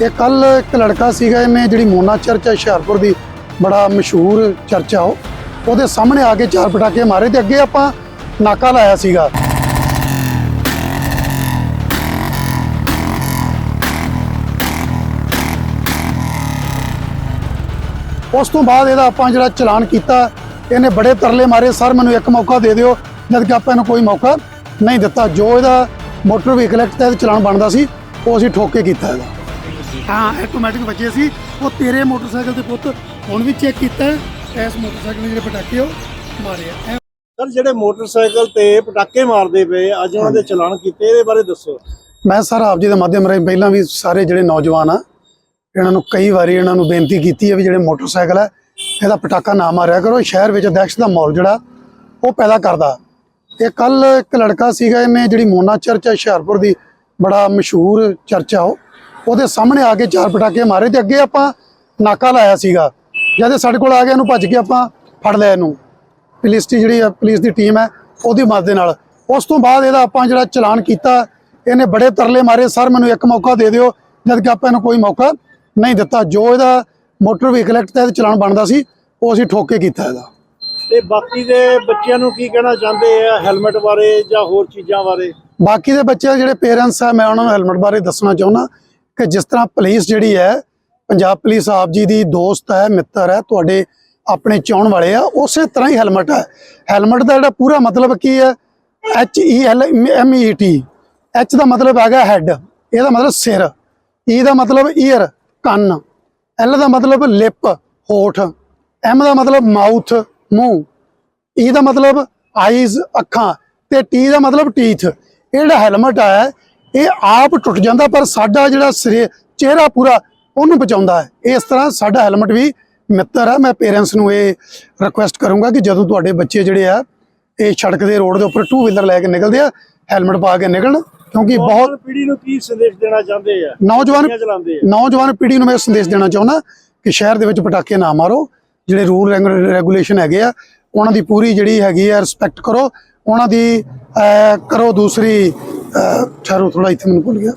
ਇਹ ਕੱਲ ਇੱਕ ਲੜਕਾ ਸੀਗਾ ਇਹਨੇ ਜਿਹੜੀ ਮੋਨਾ ਚਰਚ ਹੈ ਹੁਸ਼ਿਆਰਪੁਰ ਦੀ, ਬੜਾ ਮਸ਼ਹੂਰ ਚਰਚ ਆ ਉਹ। ਉਹਦੇ ਸਾਹਮਣੇ ਆ ਕੇ ਚਾਰ ਪਟਾਕੇ ਮਾਰੇ ਤੇ ਅੱਗੇ ਆਪਾਂ ਨਾਕਾ ਲਾਇਆ ਸੀਗਾ। ਉਸ ਤੋਂ ਬਾਅਦ ਇਹਦਾ ਆਪਾਂ ਜਿਹੜਾ ਚਲਾਨ ਕੀਤਾ, ਇਹਨੇ ਬੜੇ ਤਰਲੇ ਮਾਰੇ, ਸਰ, ਮੈਨੂੰ ਇੱਕ ਮੌਕਾ ਦੇ ਦਿਓ। ਜਦ ਕਿ ਆਪਾਂ ਇਹਨੂੰ ਕੋਈ ਮੌਕਾ ਨਹੀਂ ਦਿੱਤਾ। ਜੋ ਇਹਦਾ ਮੋਟਰ ਵਹੀਕਲ ਐਕਟ ਤਹਿਤ ਚਲਾਨ ਬਣਦਾ ਸੀ, ਉਹ ਅਸੀਂ ਠੋਕ ਕੇ ਕੀਤਾ ਇਹਦਾ। ਹਾਂ ਆਟੋਮੈਟਿਕ ਵੱਜੇ ਸੀ ਉਹ ਤੇਰੇ ਮੋਟਰਸਾਈਕਲ ਤੇ ਪੁੱਤ ਹੁਣ ਵੀ ਚੈੱਕ ਕੀਤਾ ਇਸ ਮੋਟਰਸਾਈਕਲ ਦੇ ਜਿਹੜੇ ਪਟਾਕੇ ਉਹ ਮਾਰੇ ਆ। ਸਰ ਜਿਹੜੇ ਮੋਟਰਸਾਈਕਲ ਤੇ ਪਟਾਕੇ ਮਾਰਦੇ ਪਏ ਅੱਜ ਉਹਨਾਂ ਦੇ ਚਲਾਨ ਕੀਤੇ ਇਹਦੇ ਬਾਰੇ ਦੱਸੋ। ਮੈਂ ਸਰ ਆਪ ਜੀ ਦੇ ਮਾਧਿਅਮ ਰਾਹੀਂ ਪਹਿਲਾਂ ਵੀ ਸਾਰੇ ਜਿਹੜੇ ਨੌਜਵਾਨ ਆ ਇਹਨਾਂ ਨੂੰ ਕਈ ਵਾਰੀ ਇਹਨਾਂ ਨੂੰ ਬੇਨਤੀ ਕੀਤੀ ਹੈ ਵੀ ਜਿਹੜੇ ਮੋਟਰਸਾਈਕਲ ਹੈ ਇਹਦਾ ਪਟਾਕਾ ਨਾ ਮਾਰਿਆ ਕਰੋ ਸ਼ਹਿਰ ਵਿੱਚ ਦਹਿਸ਼ਤ ਦਾ ਮਾਹੌਲ ਜਿਹੜਾ ਉਹ ਪੈਦਾ ਕਰਦਾ। ਇਹ ਕੱਲ ਇੱਕ ਲੜਕਾ ਸੀਗਾ ਇਹਨੇ ਜਿਹੜੀ ਮੋਨਾ ਚਰਚ ਹੈ ਹੁਸ਼ਿਆਰਪੁਰ ਦੀ ਬੜਾ ਮਸ਼ਹੂਰ ਚਰਚ ਆ ਉਹ। ਉਹਦੇ ਸਾਹਮਣੇ ਆ ਕੇ ਚਾਰ ਪਟਾਕੇ ਮਾਰੇ ਤੇ ਅੱਗੇ ਆਪਾਂ ਨਾਕਾ ਲਾਇਆ ਸੀਗਾ। ਜਦ ਸਾਡੇ ਕੋਲ ਆ ਗਿਆ ਇਹਨੂੰ ਭੱਜ ਕੇ ਆਪਾਂ ਫੜ ਲਿਆ ਇਹਨੂੰ। ਪੁਲਿਸ ਦੀ ਜਿਹੜੀ ਪੁਲਿਸ ਦੀ ਟੀਮ ਹੈ ਉਹਦੀ ਮਦਦ ਦੇ ਨਾਲ। ਉਸ ਤੋਂ ਬਾਅਦ ਇਹਦਾ ਆਪਾਂ ਜਿਹੜਾ ਚਲਾਨ ਕੀਤਾ ਇਹਨੇ ਬੜੇ ਤਰਲੇ ਮਾਰੇ। ਸਰ ਮੈਨੂੰ ਇੱਕ ਮੌਕਾ ਦੇ ਦਿਓ ਜਦ ਕਿ ਆਪਾਂ ਇਹਨੂੰ ਕੋਈ ਮੌਕਾ ਨਹੀਂ ਦਿੱਤਾ। ਜੋ ਇਹਦਾ ਮੋਟਰ ਵਹੀਕਲ ਐਕਟ ਤਹਿਤ ਚਲਾਨ ਬਣਦਾ ਸੀ ਉਹ ਅਸੀਂ ਠੋਕ ਕੀਤਾ ਇਹਦਾ। ਤੇ ਬਾਕੀ ਦੇ ਬੱਚਿਆਂ ਨੂੰ ਕੀ ਕਹਿਣਾ ਚਾਹੁੰਦੇ ਆ ਹੈਲਮਟ ਬਾਰੇ ਜਾਂ ਹੋਰ ਚੀਜ਼ਾਂ ਬਾਰੇ? ਬਾਕੀ ਦੇ ਬੱਚੇ ਜਿਹੜੇ ਪੇਰੈਂਟਸ ਆ ਮੈਂ ਉਹਨਾਂ ਨੂੰ ਹੈਲਮਟ ਬਾਰੇ ਦੱਸਣਾ ਚਾਹੁੰਦਾ। ਕਿ ਜਿਸ ਤਰ੍ਹਾਂ ਪੁਲਿਸ ਜਿਹੜੀ ਹੈ, ਪੰਜਾਬ ਪੁਲਿਸ ਆਪ ਜੀ ਦੀ ਦੋਸਤ ਹੈ, ਮਿੱਤਰ ਹੈ, ਤੁਹਾਡੇ ਆਪਣੇ ਚਾਹਣ ਵਾਲੇ ਆ, ਉਸੇ ਤਰ੍ਹਾਂ ਹੀ ਹੈਲਮਟ ਹੈ। ਹੈਲਮਟ ਦਾ ਜਿਹੜਾ ਪੂਰਾ ਮਤਲਬ ਕੀ ਹੈ H E L M E T H ਦਾ ਮਤਲਬ ਹੈਗਾ ਹੈਡ ਇਹਦਾ ਮਤਲਬ ਸਿਰ ਈ ਦਾ ਮਤਲਬ ਈਅਰ ਕੰਨ ਐਲ ਦਾ ਮਤਲਬ ਲਿਪ ਹੋਠ ਐਮ ਦਾ ਮਤਲਬ ਮਾਊਥ ਮੂੰਹ ਈ ਦਾ ਮਤਲਬ ਆਈਜ਼ ਅੱਖਾਂ ਤੇ ਟੀ ਦਾ ਮਤਲਬ ਟੀਥ ਇਹ ਜਿਹੜਾ ਹੈਲਮਟ ਆ ਇਹ ਆਪ ਟੁੱਟ ਜਾਂਦਾ ਪਰ ਸਾਡਾ ਜਿਹੜਾ ਚਿਹਰਾ ਪੂਰਾ ਉਹਨੂੰ ਬਚਾਉਂਦਾ ਹੈ। ਇਸ ਤਰ੍ਹਾਂ ਸਾਡਾ ਹੈਲਮਟ ਵੀ ਮਿੱਤਰ ਹੈ। ਮੈਂ ਪੇਰੈਂਟਸ ਨੂੰ ਇਹ ਰਿਕੁਐਸਟ ਕਰੂੰਗਾ ਕਿ ਜਦੋਂ ਤੁਹਾਡੇ ਬੱਚੇ ਜਿਹੜੇ ਆ ਇਹ ਸੜਕ ਦੇ ਰੋਡ ਦੇ ਉੱਪਰ ਟੂ ਵੀਲਰ ਲੈ ਕੇ ਨਿਕਲਦੇ ਆ ਹੈਲਮਟ ਪਾ ਕੇ ਨਿਕਲਣ ਕਿਉਂਕਿ ਬਹੁਤ ਪੀੜ੍ਹੀ ਨੂੰ ਕੀ ਸੰਦੇਸ਼ ਦੇਣਾ ਚਾਹੁੰਦੇ ਆ? ਨੌਜਵਾਨ ਨੌਜਵਾਨ ਪੀੜ੍ਹੀ ਨੂੰ ਮੈਂ ਸੰਦੇਸ਼ ਦੇਣਾ ਚਾਹੁੰਦਾ ਕਿ ਸ਼ਹਿਰ ਦੇ ਵਿੱਚ ਪਟਾਕੇ ਨਾ ਮਾਰੋ। ਜਿਹੜੇ ਰੂਲ ਰੈਗੂਲੇਸ਼ਨ ਹੈਗੇ ਆ ਉਹਨਾਂ ਦੀ ਪੂਰੀ ਜਿਹੜੀ ਹੈਗੀ ਆ ਰਿਸਪੈਕਟ ਕਰੋ। ਉਹਨਾਂ ਦੀ ਕਰੋ ਦੂਸਰੀ ਠਹਿਰੋ ਥੋੜਾ ਇੱਥੇ ਮੈਨੂੰ ਭੁੱਲ ਗਿਆ।